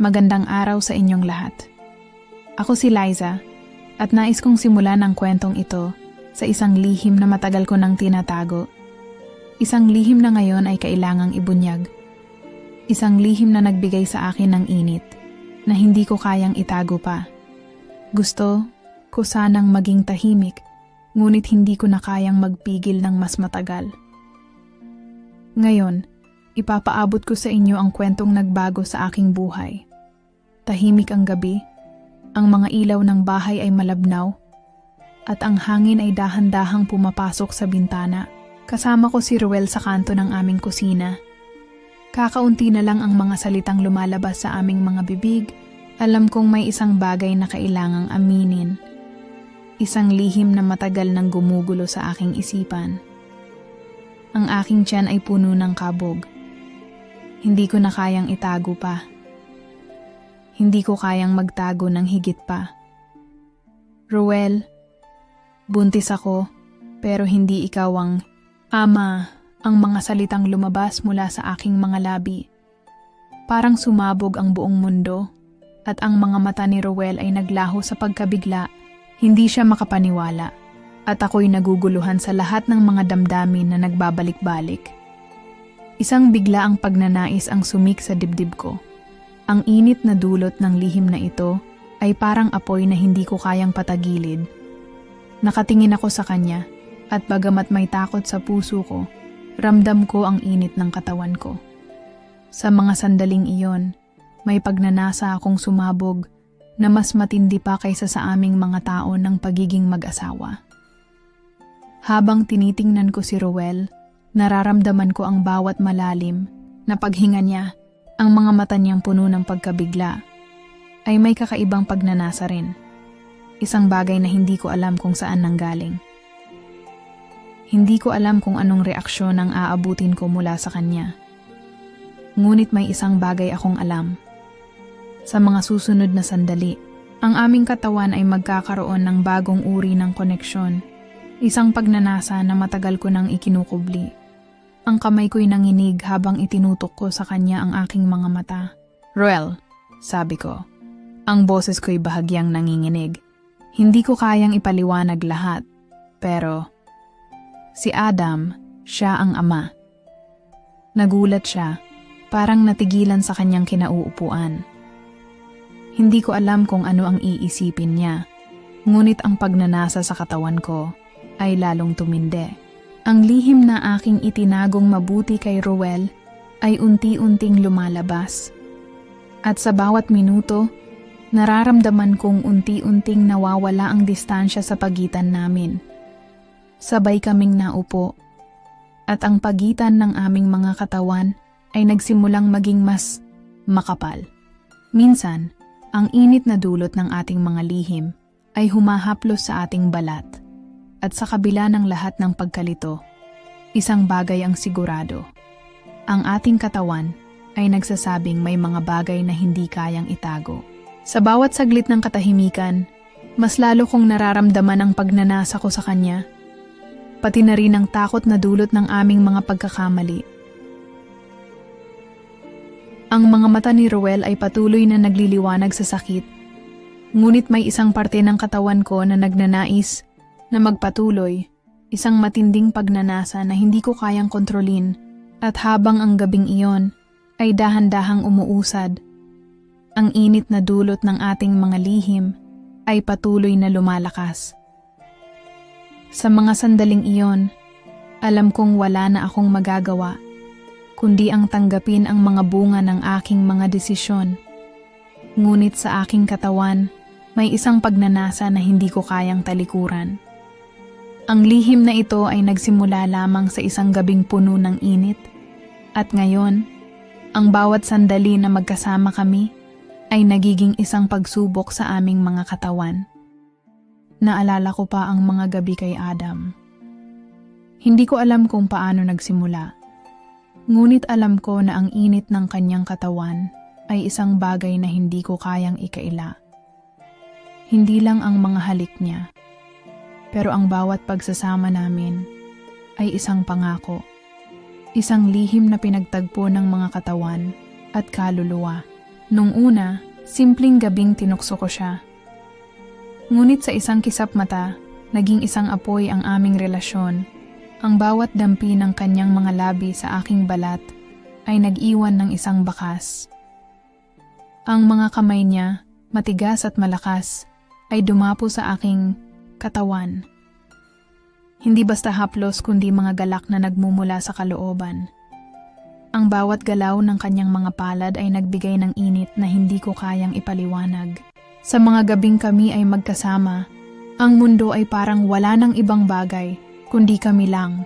Magandang araw sa inyong lahat. Ako si Liza at nais kong simulan ang kwentong ito sa isang lihim na matagal ko nang tinatago. Isang lihim na ngayon ay kailangang ibunyag. Isang lihim na nagbigay sa akin ng init na hindi ko kayang itago pa. Gusto ko sanang maging tahimik ngunit hindi ko na kayang magpigil ng mas matagal. Ngayon, ipapaabot ko sa inyo ang kwentong nagbago sa aking buhay. Tahimik ang gabi, ang mga ilaw ng bahay ay malabnaw, at ang hangin ay dahan-dahang pumapasok sa bintana. Kasama ko si Ruel sa kanto ng aming kusina. Kakaunti na lang ang mga salitang lumalabas sa aming mga bibig. Alam kong may isang bagay na kailangang aminin. Isang lihim na matagal nang gumugulo sa aking isipan. Ang aking tiyan ay puno ng kabog. Hindi ko na kayang itago pa. Hindi ko kayang magtago ng higit pa. Ruel, buntis ako, pero hindi ikaw ang ama ang mga salitang lumabas mula sa aking mga labi. Parang sumabog ang buong mundo at ang mga mata ni Ruel ay naglaho sa pagkabigla. Hindi siya makapaniwala at ako'y naguguluhan sa lahat ng mga damdamin na nagbabalik-balik. Isang bigla ang pagnanais ang sumik sa dibdib ko. Ang init na dulot ng lihim na ito ay parang apoy na hindi ko kayang patagilid. Nakatingin ako sa kanya at bagamat may takot sa puso ko, ramdam ko ang init ng katawan ko. Sa mga sandaling iyon, may pagnanasa akong sumabog na mas matindi pa kaysa sa aming mga tao ng pagiging mag-asawa. Habang tinitingnan ko si Rowell, nararamdaman ko ang bawat malalim na paghinga niya, ang mga mata niyang puno ng pagkabigla, ay may kakaibang pagnanasa rin. Isang bagay na hindi ko alam kung saan nanggaling. Hindi ko alam kung anong reaksyon ang aabutin ko mula sa kanya. Ngunit may isang bagay akong alam. Sa mga susunod na sandali, ang aming katawan ay magkakaroon ng bagong uri ng koneksyon. Isang pagnanasa na matagal ko nang ikinukubli. Ang kamay ko'y nanginig habang itinutok ko sa kanya ang aking mga mata. Roel, sabi ko. Ang boses ko'y bahagyang nanginginig. Hindi ko kayang ipaliwanag lahat, pero si Adam, siya ang ama. Nagulat siya, parang natigilan sa kanyang kinauupuan. Hindi ko alam kung ano ang iisipin niya, ngunit ang pagnanasa sa katawan ko ay lalong tumindi. Ang lihim na aking itinagong mabuti kay Roel ay unti-unting lumalabas. At sa bawat minuto, nararamdaman kong unti-unting nawawala ang distansya sa pagitan namin. Sabay kaming naupo, at ang pagitan ng aming mga katawan ay nagsimulang maging mas makapal. Minsan, ang init na dulot ng ating mga lihim ay humahaplos sa ating balat. At sa kabila ng lahat ng pagkalito, isang bagay ang sigurado. Ang ating katawan ay nagsasabing may mga bagay na hindi kayang itago. Sa bawat saglit ng katahimikan, mas lalo kong nararamdaman ang pagnanasa ko sa kanya, pati na rin ang takot na dulot ng aming mga pagkakamali. Ang mga mata ni Roel ay patuloy na nagliliwanag sa sakit, ngunit may isang parte ng katawan ko na nagnanais na magpatuloy, isang matinding pagnanasa na hindi ko kayang kontrolin at habang ang gabing iyon ay dahan-dahang umuusad. Ang init na dulot ng ating mga lihim ay patuloy na lumalakas. Sa mga sandaling iyon, alam kong wala na akong magagawa, kundi ang tanggapin ang mga bunga ng aking mga desisyon. Ngunit sa aking katawan, may isang pagnanasa na hindi ko kayang talikuran. Ang lihim na ito ay nagsimula lamang sa isang gabing puno ng init. At ngayon, ang bawat sandali na magkasama kami ay nagiging isang pagsubok sa aming mga katawan. Naalala ko pa ang mga gabi kay Adam. Hindi ko alam kung paano nagsimula. Ngunit alam ko na ang init ng kanyang katawan ay isang bagay na hindi ko kayang ikaila. Hindi lang ang mga halik niya, pero ang bawat pagsasama namin ay isang pangako. Isang lihim na pinagtagpo ng mga katawan at kaluluwa. Nung una, simpleng gabing tinukso ko siya. Ngunit sa isang kisap mata, naging isang apoy ang aming relasyon. Ang bawat dampi ng kanyang mga labi sa aking balat ay nag-iwan ng isang bakas. Ang mga kamay niya, matigas at malakas, ay dumapo sa aking katawan. Hindi basta haplos kundi mga galak na nagmumula sa kalooban. Ang bawat galaw ng kanyang mga palad ay nagbigay ng init na hindi ko kayang ipaliwanag. Sa mga gabing kami ay magkasama, ang mundo ay parang wala ng ibang bagay, kundi kami lang.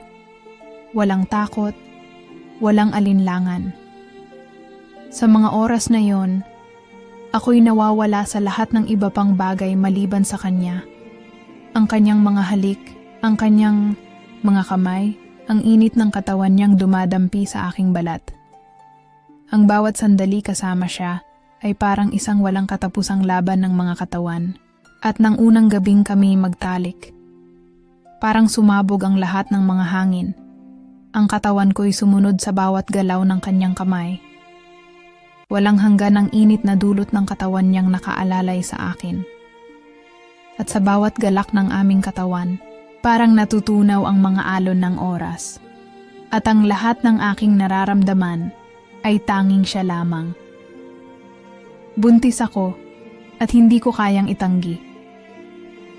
Walang takot, walang alinlangan. Sa mga oras na yon, ako'y nawawala sa lahat ng iba pang bagay maliban sa kanya. Ang kanyang mga halik, ang kanyang mga kamay, ang init ng katawan niyang dumadampi sa aking balat. Ang bawat sandali kasama siya ay parang isang walang katapusang laban ng mga katawan. At nang unang gabing kami magtalik, parang sumabog ang lahat ng mga hangin. Ang katawan ko'y sumunod sa bawat galaw ng kanyang kamay. Walang hanggan ang init na dulot ng katawan niyang nakaalalay sa akin. At sa bawat galak ng aming katawan, Parang natutunaw ang mga alon ng oras. At ang lahat ng aking nararamdaman ay tanging siya lamang. Buntis ako at hindi ko kayang itanggi.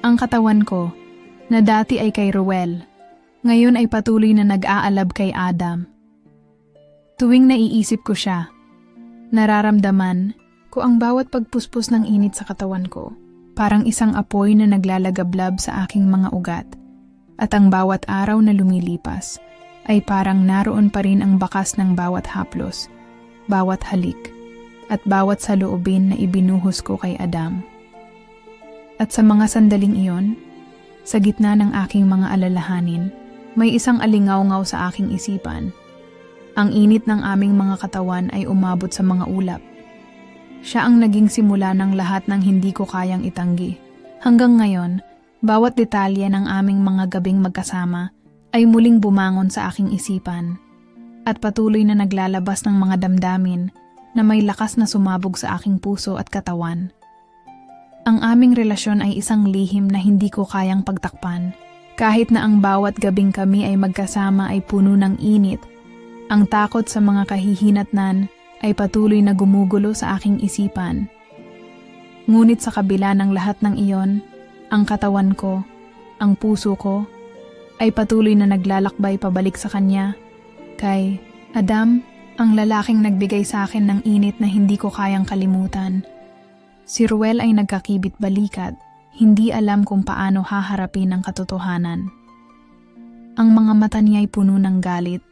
Ang katawan ko, na dati ay kay Ruel, ngayon ay patuloy na nag-aalab kay Adam. Tuwing naiisip ko siya, nararamdaman ko ang bawat pagpuspos ng init sa katawan ko, parang isang apoy na naglalagablab sa aking mga ugat at ang bawat araw na lumilipas ay parang naroon pa rin ang bakas ng bawat haplos, bawat halik, at bawat saloobin na ibinuhos ko kay Adam. At sa mga sandaling iyon, sa gitna ng aking mga alalahanin, may isang alingaw-ngaw sa aking isipan. Ang init ng aming mga katawan ay umabot sa mga ulap. Siya ang naging simula ng lahat ng hindi ko kayang itanggi. Hanggang ngayon, bawat detalye ng aming mga gabing magkasama ay muling bumangon sa aking isipan at patuloy na naglalabas ng mga damdamin na may lakas na sumabog sa aking puso at katawan. Ang aming relasyon ay isang lihim na hindi ko kayang pagtakpan. Kahit na ang bawat gabing kami ay magkasama ay puno ng init, ang takot sa mga kahihinatnan ay patuloy na gumugulo sa aking isipan. Ngunit sa kabila ng lahat ng iyon, ang katawan ko, ang puso ko, ay patuloy na naglalakbay pabalik sa kanya. Kay Adam, ang lalaking nagbigay sa akin ng init na hindi ko kayang kalimutan. Si Ruel ay nagkakibit balikat, hindi alam kung paano haharapin ang katotohanan. Ang mga mata niya ay puno ng galit,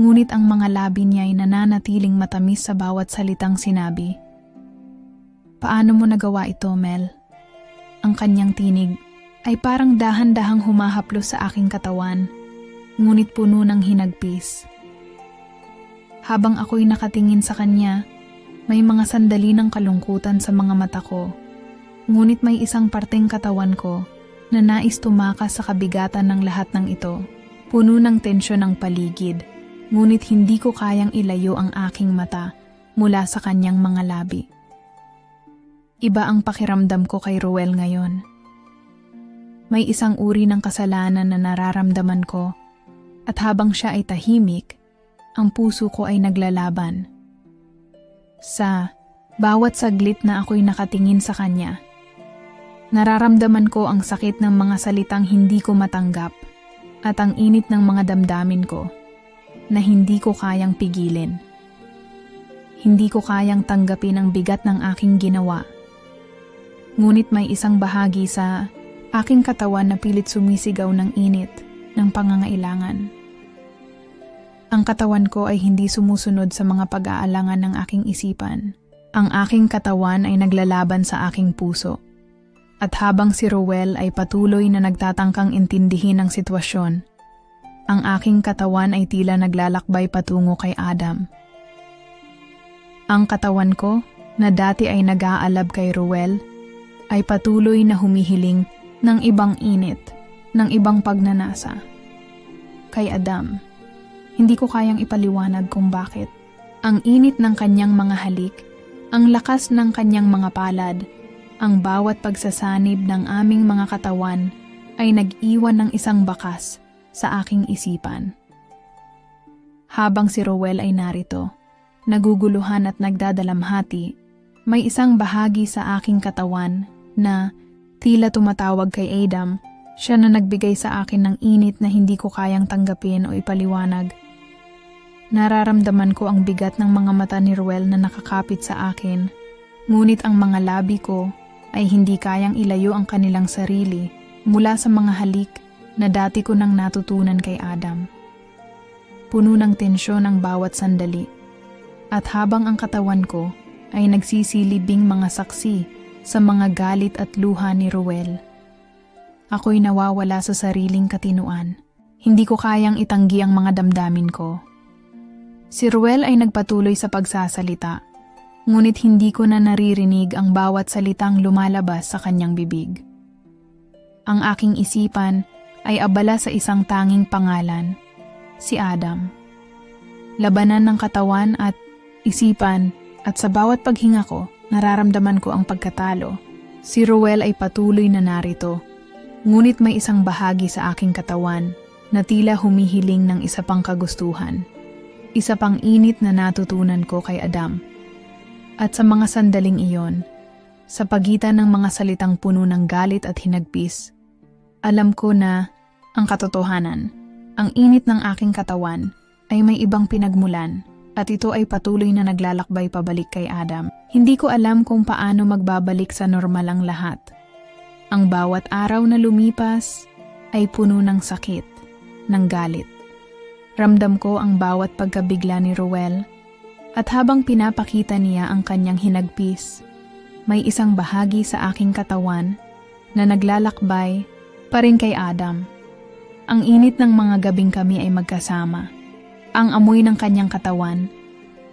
ngunit ang mga labi niya ay nananatiling matamis sa bawat salitang sinabi. Paano mo nagawa ito, Mel? Ang kanyang tinig ay parang dahan-dahang humahaplos sa aking katawan, ngunit puno ng hinagpis. Habang ako'y nakatingin sa kanya, may mga sandali ng kalungkutan sa mga mata ko, ngunit may isang parteng katawan ko na nais tumakas sa kabigatan ng lahat ng ito. Puno ng tensyon ng paligid, ngunit hindi ko kayang ilayo ang aking mata mula sa kanyang mga labi. Iba ang pakiramdam ko kay Ruel ngayon. May isang uri ng kasalanan na nararamdaman ko at habang siya ay tahimik, ang puso ko ay naglalaban. Sa bawat saglit na ako'y nakatingin sa kanya, nararamdaman ko ang sakit ng mga salitang hindi ko matanggap at ang init ng mga damdamin ko na hindi ko kayang pigilin. Hindi ko kayang tanggapin ang bigat ng aking ginawa Ngunit may isang bahagi sa aking katawan na pilit sumisigaw ng init ng pangangailangan. Ang katawan ko ay hindi sumusunod sa mga pag-aalangan ng aking isipan. Ang aking katawan ay naglalaban sa aking puso. At habang si Rowell ay patuloy na nagtatangkang intindihin ang sitwasyon, ang aking katawan ay tila naglalakbay patungo kay Adam. Ang katawan ko, na dati ay nag-aalab kay Rowell, ay patuloy na humihiling ng ibang init, ng ibang pagnanasa. Kay Adam, hindi ko kayang ipaliwanag kung bakit. Ang init ng kanyang mga halik Ang lakas ng kanyang mga palad, ang bawat pagsasanib ng aming mga katawan ay nag-iwan ng isang bakas sa aking isipan. Habang si Rowell ay narito, naguguluhan at nagdadalamhati, may isang bahagi sa aking katawan na tila tumatawag kay Adam, siya na nagbigay sa akin ng init na hindi ko kayang tanggapin o ipaliwanag. Nararamdaman ko ang bigat ng mga mata ni Ruel na nakakapit sa akin, ngunit ang mga labi ko ay hindi kayang ilayo ang kanilang sarili mula sa mga halik na dati ko nang natutunan kay Adam. Puno ng tensyon ang bawat sandali, at habang ang katawan ko ay nagsisilibing mga saksi sa mga galit at luha ni Ruel. Ako'y nawawala sa sariling katinuan. Hindi ko kayang itanggi ang mga damdamin ko. Si Ruel ay nagpatuloy sa pagsasalita, ngunit hindi ko na naririnig ang bawat salitang lumalabas sa kanyang bibig. Ang aking isipan ay abala sa isang tanging pangalan, si Adam. Labanan ng katawan at isipan at sa bawat paghinga ko, nararamdaman ko ang pagkatalo. Si Ruel ay patuloy na narito, ngunit may isang bahagi sa aking katawan na tila humihiling ng isa pang kagustuhan. Isa pang init na natutunan ko kay Adam. At sa mga sandaling iyon, sa pagitan ng mga salitang puno ng galit at hinagpis, alam ko na ang katotohanan, ang init ng aking katawan ay may ibang pinagmulan at ito ay patuloy na naglalakbay pabalik kay Adam. Hindi ko alam kung paano magbabalik sa normal ang lahat. Ang bawat araw na lumipas ay puno ng sakit, ng galit. Ramdam ko ang bawat pagkabigla ni Ruel at habang pinapakita niya ang kanyang hinagpis, may isang bahagi sa aking katawan na naglalakbay pa rin kay Adam. Ang init ng mga gabing kami ay magkasama. Ang amoy ng kanyang katawan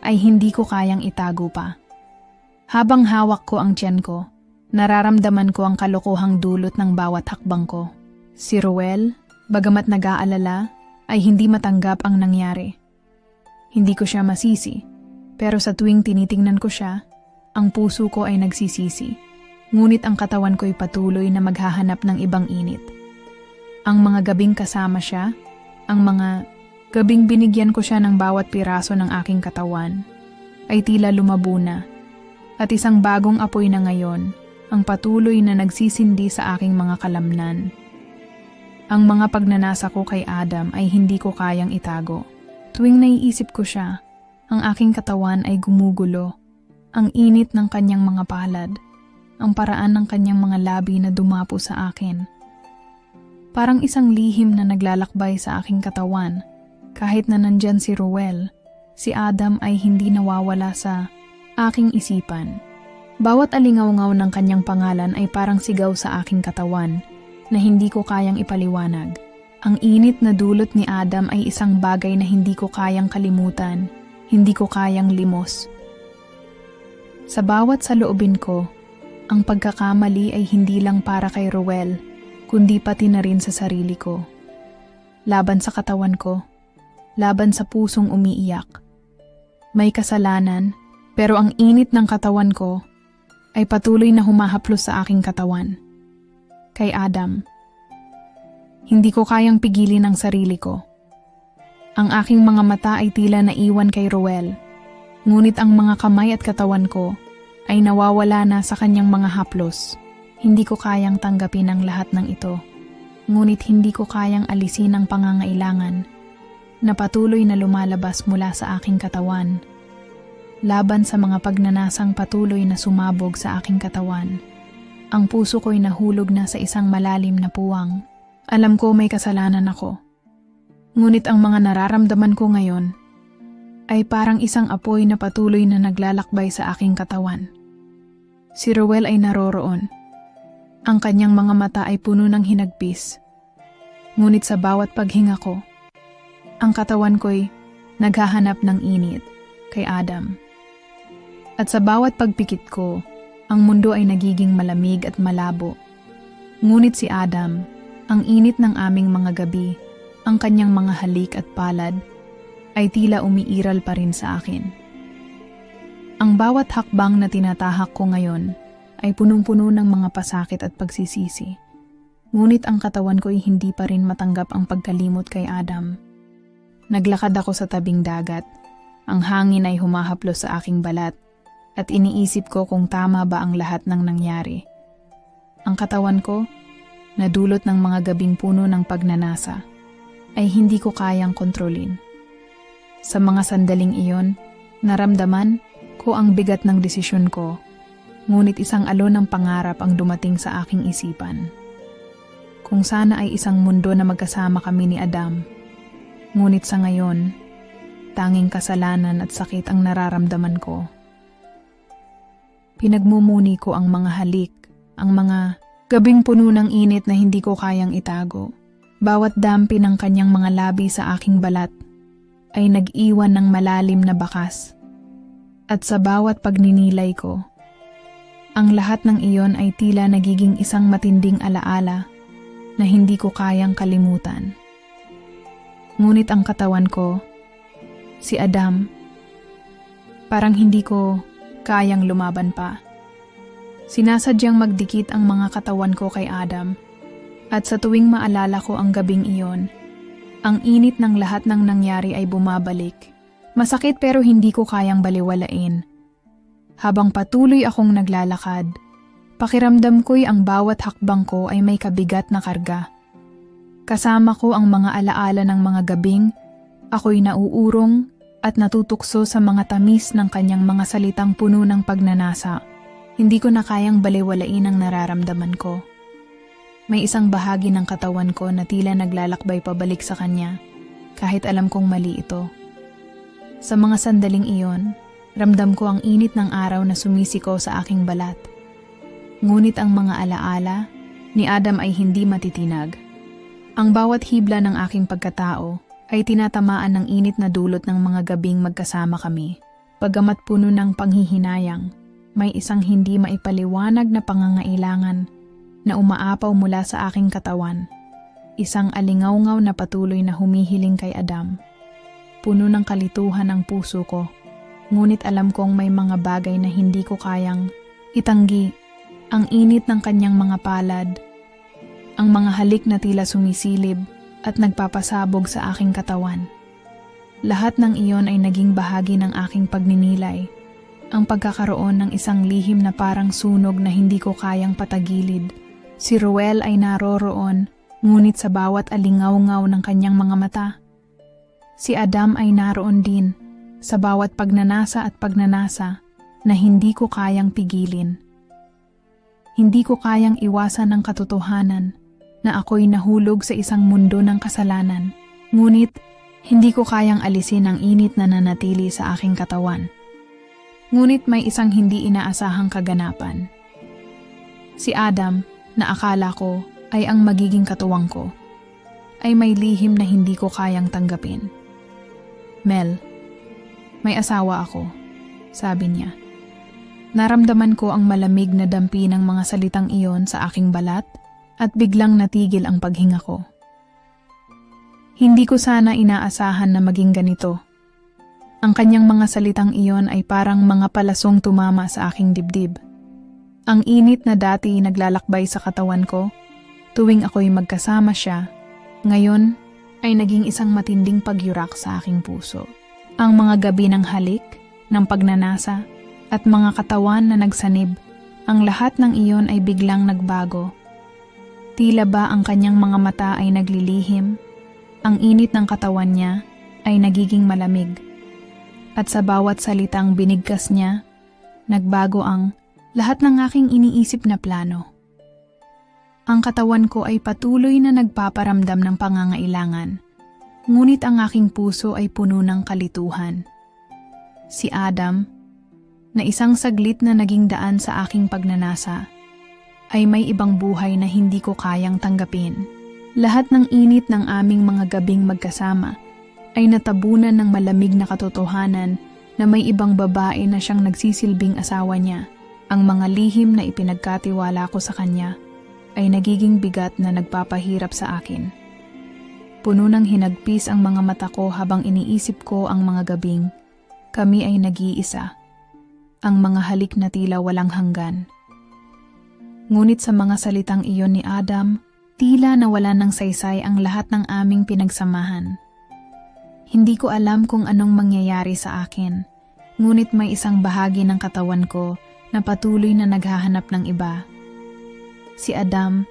ay hindi ko kayang itago pa. Habang hawak ko ang tiyan ko, nararamdaman ko ang kalokohang dulot ng bawat hakbang ko. Si Ruel, bagamat nag-aalala, ay hindi matanggap ang nangyari. Hindi ko siya masisi, pero sa tuwing tinitingnan ko siya, ang puso ko ay nagsisisi. Ngunit ang katawan ko'y patuloy na maghahanap ng ibang init. Ang mga gabing kasama siya, ang mga gabing binigyan ko siya ng bawat piraso ng aking katawan, ay tila lumabo na. At isang bagong apoy na ngayon, ang patuloy na nagsisindi sa aking mga kalamnan. Ang mga pagnanasa ko kay Adam ay hindi ko kayang itago. Tuwing naiisip ko siya, ang aking katawan ay gumugulo. Ang init ng kanyang mga palad, ang paraan ng kanyang mga labi na dumapo sa akin. Parang isang lihim na naglalakbay sa aking katawan. Kahit na nandyan si Ruel, si Adam ay hindi nawawala sa aking isipan. Bawat alingaw-ngaw ng kanyang pangalan ay parang sigaw sa aking katawan na hindi ko kayang ipaliwanag. Ang init na dulot ni Adam ay isang bagay na hindi ko kayang kalimutan, hindi ko kayang limos. Sa bawat saloobin ko, ang pagkakamali ay hindi lang para kay Ruel, kundi pati na rin sa sarili ko. Laban sa katawan ko, laban sa pusong umiiyak. May kasalanan, pero ang init ng katawan ko ay patuloy na humahaplos sa aking katawan kay Adam. Hindi ko kayang pigilin ang sarili ko. Ang aking mga mata ay tila naiwan kay Roel, ngunit ang mga kamay at katawan ko ay nawawala na sa kanyang mga haplos. Hindi ko kayang tanggapin ang lahat ng ito, ngunit hindi ko kayang alisin ang pangangailangan na patuloy na lumalabas mula sa aking katawan laban sa mga pagnanasang patuloy na sumabog sa aking katawan. Ang puso ko'y nahulog na sa isang malalim na puwang. Alam ko may kasalanan ako. Ngunit ang mga nararamdaman ko ngayon ay parang isang apoy na patuloy na naglalakbay sa aking katawan. Si Rowell ay naroroon. Ang kanyang mga mata ay puno ng hinagpis. Ngunit sa bawat paghinga ko, ang katawan ko'y naghahanap ng init kay Adam. At sa bawat pagpikit ko, ang mundo ay nagiging malamig at malabo. Ngunit si Adam, ang init ng aming mga gabi, ang kanyang mga halik at palad, ay tila umiiral pa rin sa akin. Ang bawat hakbang na tinatahak ko ngayon ay punong-puno ng mga pasakit at pagsisisi. Ngunit ang katawan ko ay hindi pa rin matanggap ang pagkalimot kay Adam. Naglakad ako sa tabing dagat. Ang hangin ay humahaplos sa aking balat at iniisip ko kung tama ba ang lahat ng nangyari. Ang katawan ko, nadulot ng mga gabing puno ng pagnanasa, ay hindi ko kayang kontrolin. Sa mga sandaling iyon, naramdaman ko ang bigat ng desisyon ko, ngunit isang alon ng pangarap ang dumating sa aking isipan. Kung sana ay isang mundo na magkasama kami ni Adam, ngunit sa ngayon, tanging kasalanan at sakit ang nararamdaman ko. Pinagmumuni ko ang mga halik, ang mga gabing puno ng init na hindi ko kayang itago. Bawat dampi ng kanyang mga labi sa aking balat ay nag-iwan ng malalim na bakas. At sa bawat pagninilay ko, ang lahat ng iyon ay tila nagiging isang matinding alaala na hindi ko kayang kalimutan. Ngunit ang katawan ko, si Adam, parang hindi ko kayang lumaban pa. Sinasadyang magdikit ang mga katawan ko kay Adam at sa tuwing maalala ko ang gabing iyon, ang init ng lahat ng nangyari ay bumabalik. Masakit pero hindi ko kayang baliwalain. Habang patuloy akong naglalakad, pakiramdam ko'y ang bawat hakbang ko ay may kabigat na karga. Kasama ko ang mga alaala ng mga gabing, ako'y nauurong at natutukso sa mga tamis ng kanyang mga salitang puno ng pagnanasa. Hindi ko na kayang baliwalain ang nararamdaman ko. May isang bahagi ng katawan ko na tila naglalakbay pabalik sa kanya, kahit alam kong mali ito. Sa mga sandaling iyon, ramdam ko ang init ng araw na sumisiko sa aking balat. Ngunit ang mga alaala ni Adam ay hindi matitinag. Ang bawat hibla ng aking pagkatao ay tinatamaan ng init na dulot ng mga gabing magkasama kami. Pagamat puno ng panghihinayang, may isang hindi maipaliwanag na pangangailangan na umaapaw mula sa aking katawan. Isang alingawngaw na patuloy na humihiling kay Adam. Puno ng kalituhan ang puso ko, ngunit alam kong may mga bagay na hindi ko kayang itanggi. Ang init ng kanyang mga palad, ang mga halik na tila sumisilip, at nagpapasabog sa aking katawan. Lahat ng iyon ay naging bahagi ng aking pagninilay. Ang pagkakaroon ng isang lihim na parang sunog na hindi ko kayang patagilid. Si Ruel ay naroroon, ngunit sa bawat alingaw-ngaw ng kanyang mga mata. Si Adam ay naroon din, sa bawat pagnanasa at pagnanasa na hindi ko kayang pigilin. Hindi ko kayang iwasan ang katotohanan na ako'y nahulog sa isang mundo ng kasalanan. Ngunit, hindi ko kayang alisin ang init na nanatili sa aking katawan. Ngunit may isang hindi inaasahang kaganapan. Si Adam, na akala ko ay ang magiging katuwang ko, ay may lihim na hindi ko kayang tanggapin. Mel, may asawa ako, sabi niya. Naramdaman ko ang malamig na dampi ng mga salitang iyon sa aking balat at biglang natigil ang paghinga ko. Hindi ko sana inaasahan na maging ganito. Ang kanyang mga salitang iyon ay parang mga palasong tumama sa aking dibdib. Ang init na dati naglalakbay sa katawan ko, tuwing ako'y magkasama siya, ngayon ay naging isang matinding pagyurak sa aking puso. Ang mga gabi ng halik, ng pagnanasa, at mga katawan na nagsanib, ang lahat ng iyon ay biglang nagbago Tila ba ang kanyang mga mata ay naglilihim, ang init ng katawan niya ay nagiging malamig. At sa bawat salitang binigkas niya, nagbago ang lahat ng aking iniisip na plano. Ang katawan ko ay patuloy na nagpaparamdam ng pangangailangan, ngunit ang aking puso ay puno ng kalituhan. Si Adam, na isang saglit na naging daan sa aking pagnanasa, ay may ibang buhay na hindi ko kayang tanggapin. Lahat ng init ng aming mga gabing magkasama ay natabunan ng malamig na katotohanan na may ibang babae na siyang nagsisilbing asawa niya. Ang mga lihim na ipinagkatiwala ko sa kanya ay nagiging bigat na nagpapahirap sa akin. Puno ng hinagpis ang mga mata ko habang iniisip ko ang mga gabing. Kami ay nag-iisa. ang mga halik na tila walang hanggan. Ngunit sa mga salitang iyon ni Adam, tila nawala ng saysay ang lahat ng aming pinagsamahan. Hindi ko alam kung anong mangyayari sa akin, ngunit may isang bahagi ng katawan ko na patuloy na naghahanap ng iba. Si Adam,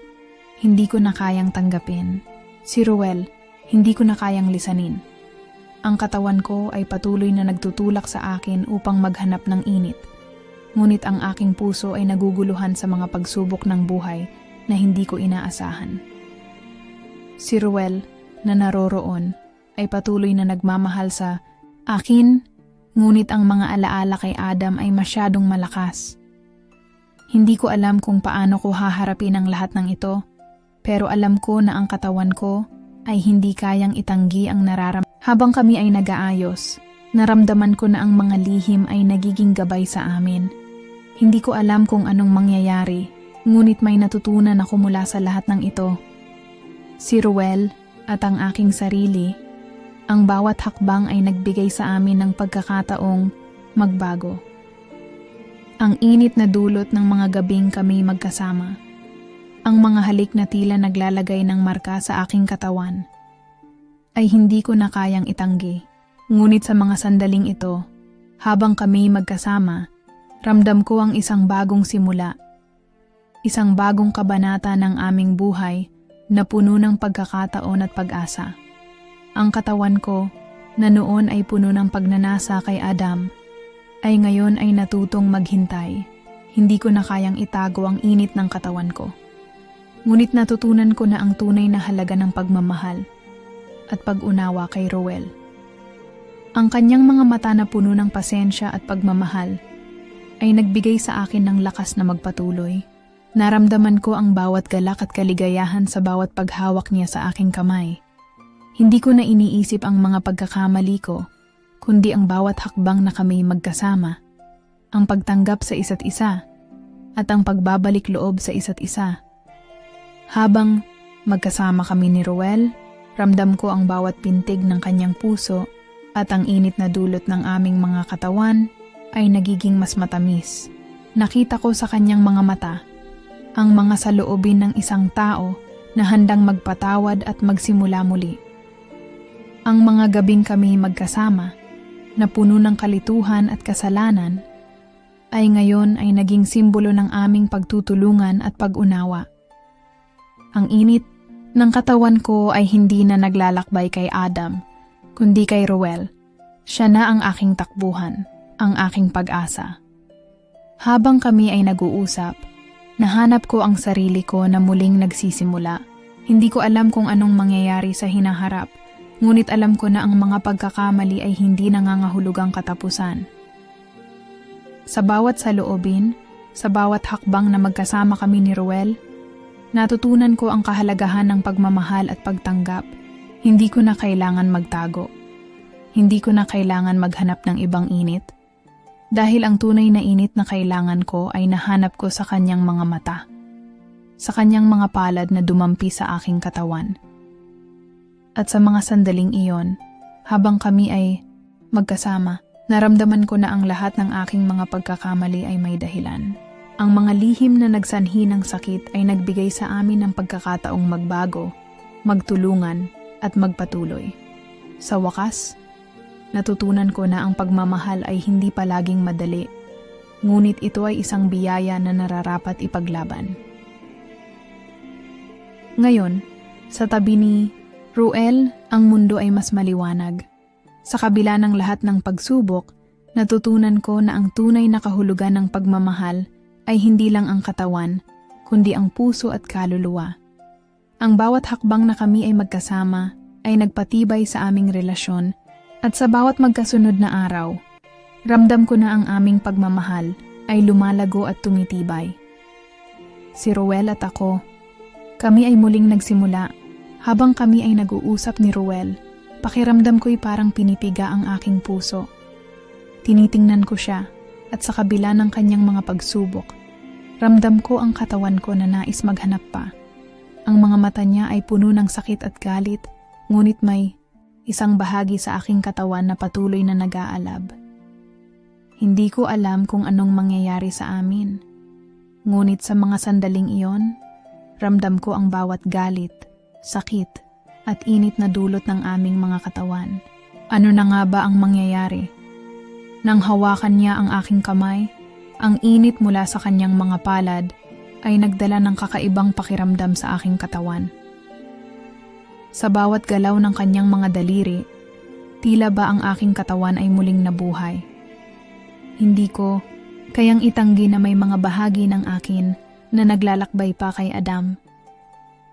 hindi ko na kayang tanggapin. Si Ruel, hindi ko na kayang lisanin. Ang katawan ko ay patuloy na nagtutulak sa akin upang maghanap ng init. Ngunit ang aking puso ay naguguluhan sa mga pagsubok ng buhay na hindi ko inaasahan. Si Ruel, na naroroon, ay patuloy na nagmamahal sa akin, ngunit ang mga alaala kay Adam ay masyadong malakas. Hindi ko alam kung paano ko haharapin ang lahat ng ito, pero alam ko na ang katawan ko ay hindi kayang itanggi ang nararam. Habang kami ay nagaayos, naramdaman ko na ang mga lihim ay nagiging gabay sa amin. Hindi ko alam kung anong mangyayari, ngunit may natutunan ako mula sa lahat ng ito. Si Ruel at ang aking sarili, ang bawat hakbang ay nagbigay sa amin ng pagkakataong magbago. Ang init na dulot ng mga gabing kami magkasama. Ang mga halik na tila naglalagay ng marka sa aking katawan ay hindi ko na kayang itanggi. Ngunit sa mga sandaling ito, habang kami magkasama, ramdam ko ang isang bagong simula. Isang bagong kabanata ng aming buhay na puno ng pagkakataon at pag-asa. Ang katawan ko, na noon ay puno ng pagnanasa kay Adam, ay ngayon ay natutong maghintay. Hindi ko na kayang itago ang init ng katawan ko. Ngunit natutunan ko na ang tunay na halaga ng pagmamahal at pag-unawa kay Roel. Ang kanyang mga mata na puno ng pasensya at pagmamahal ay nagbigay sa akin ng lakas na magpatuloy. Naramdaman ko ang bawat galak at kaligayahan sa bawat paghawak niya sa aking kamay. Hindi ko na iniisip ang mga pagkakamali ko, kundi ang bawat hakbang na kami magkasama, ang pagtanggap sa isa't isa, at ang pagbabalik loob sa isa't isa. Habang magkasama kami ni Roel, Ramdam ko ang bawat pintig ng kanyang puso at ang init na dulot ng aming mga katawan ay nagiging mas matamis. Nakita ko sa kanyang mga mata ang mga saloobin ng isang tao na handang magpatawad at magsimula muli. Ang mga gabing kami magkasama na puno ng kalituhan at kasalanan ay ngayon ay naging simbolo ng aming pagtutulungan at pag-unawa. Ang init ng katawan ko ay hindi na naglalakbay kay Adam, kundi kay Ruel. Siya na ang aking takbuhan, ang aking pag-asa. Habang kami ay nag-uusap, nahanap ko ang sarili ko na muling nagsisimula. Hindi ko alam kung anong mangyayari sa hinaharap, ngunit alam ko na ang mga pagkakamali ay hindi nangangahulugang katapusan. Sa bawat saloobin, sa bawat hakbang na magkasama kami ni Ruel, Natutunan ko ang kahalagahan ng pagmamahal at pagtanggap. Hindi ko na kailangan magtago. Hindi ko na kailangan maghanap ng ibang init. Dahil ang tunay na init na kailangan ko ay nahanap ko sa kanyang mga mata. Sa kanyang mga palad na dumampi sa aking katawan. At sa mga sandaling iyon, habang kami ay magkasama, naramdaman ko na ang lahat ng aking mga pagkakamali ay may dahilan. Ang mga lihim na nagsanhi ng sakit ay nagbigay sa amin ng pagkakataong magbago, magtulungan at magpatuloy. Sa wakas, natutunan ko na ang pagmamahal ay hindi palaging madali, ngunit ito ay isang biyaya na nararapat ipaglaban. Ngayon, sa tabi ni Ruel, ang mundo ay mas maliwanag. Sa kabila ng lahat ng pagsubok, natutunan ko na ang tunay na kahulugan ng pagmamahal ay hindi lang ang katawan, kundi ang puso at kaluluwa. Ang bawat hakbang na kami ay magkasama ay nagpatibay sa aming relasyon at sa bawat magkasunod na araw, ramdam ko na ang aming pagmamahal ay lumalago at tumitibay. Si Ruel at ako, kami ay muling nagsimula. Habang kami ay nag-uusap ni Ruel, pakiramdam ko'y parang pinipiga ang aking puso. Tinitingnan ko siya at sa kabila ng kanyang mga pagsubok, Ramdam ko ang katawan ko na nais maghanap pa. Ang mga mata niya ay puno ng sakit at galit, ngunit may isang bahagi sa aking katawan na patuloy na nag-aalab. Hindi ko alam kung anong mangyayari sa amin. Ngunit sa mga sandaling iyon, ramdam ko ang bawat galit, sakit, at init na dulot ng aming mga katawan. Ano na nga ba ang mangyayari? Nang hawakan niya ang aking kamay, ang init mula sa kanyang mga palad ay nagdala ng kakaibang pakiramdam sa aking katawan. Sa bawat galaw ng kanyang mga daliri, tila ba ang aking katawan ay muling nabuhay. Hindi ko kayang itanggi na may mga bahagi ng akin na naglalakbay pa kay Adam.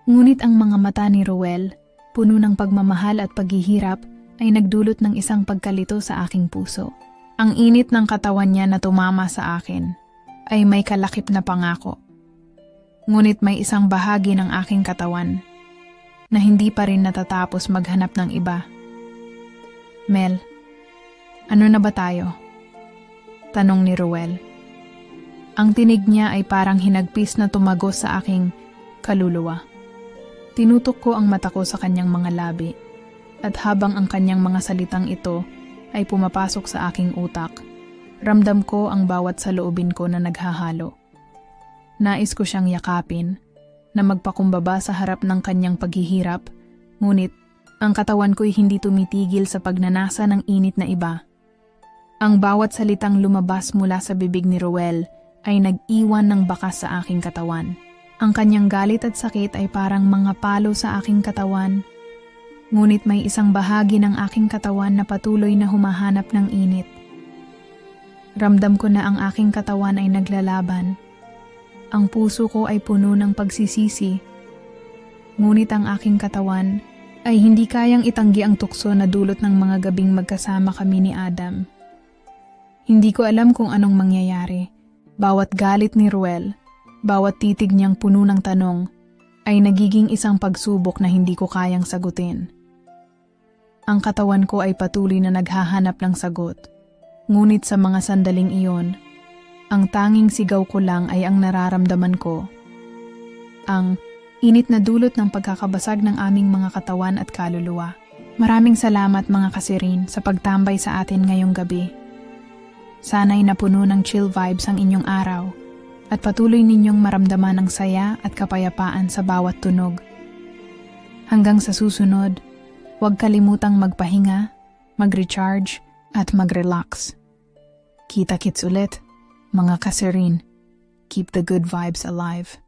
Ngunit ang mga mata ni Ruel, puno ng pagmamahal at paghihirap, ay nagdulot ng isang pagkalito sa aking puso. Ang init ng katawan niya na tumama sa akin ay may kalakip na pangako. Ngunit may isang bahagi ng aking katawan na hindi pa rin natatapos maghanap ng iba. Mel, ano na ba tayo? Tanong ni Ruel. Ang tinig niya ay parang hinagpis na tumagos sa aking kaluluwa. Tinutok ko ang mata ko sa kanyang mga labi at habang ang kanyang mga salitang ito ay pumapasok sa aking utak, ramdam ko ang bawat saloobin ko na naghahalo. Nais ko siyang yakapin, na magpakumbaba sa harap ng kanyang paghihirap, ngunit ang katawan ko'y hindi tumitigil sa pagnanasa ng init na iba. Ang bawat salitang lumabas mula sa bibig ni Roel ay nag-iwan ng bakas sa aking katawan. Ang kanyang galit at sakit ay parang mga palo sa aking katawan. Ngunit may isang bahagi ng aking katawan na patuloy na humahanap ng init. Ramdam ko na ang aking katawan ay naglalaban. Ang puso ko ay puno ng pagsisisi. Ngunit ang aking katawan ay hindi kayang itanggi ang tukso na dulot ng mga gabing magkasama kami ni Adam. Hindi ko alam kung anong mangyayari. Bawat galit ni Ruel, bawat titig niyang puno ng tanong, ay nagiging isang pagsubok na hindi ko kayang sagutin. Ang katawan ko ay patuloy na naghahanap ng sagot. Ngunit sa mga sandaling iyon, ang tanging sigaw ko lang ay ang nararamdaman ko. Ang init na dulot ng pagkakabasag ng aming mga katawan at kaluluwa. Maraming salamat mga kasirin sa pagtambay sa atin ngayong gabi. Sana'y napuno ng chill vibes ang inyong araw at patuloy ninyong maramdaman ang saya at kapayapaan sa bawat tunog. Hanggang sa susunod, huwag kalimutang magpahinga, mag-recharge at mag-relax. Kita-kits ulit. Mga kasirin, keep the good vibes alive.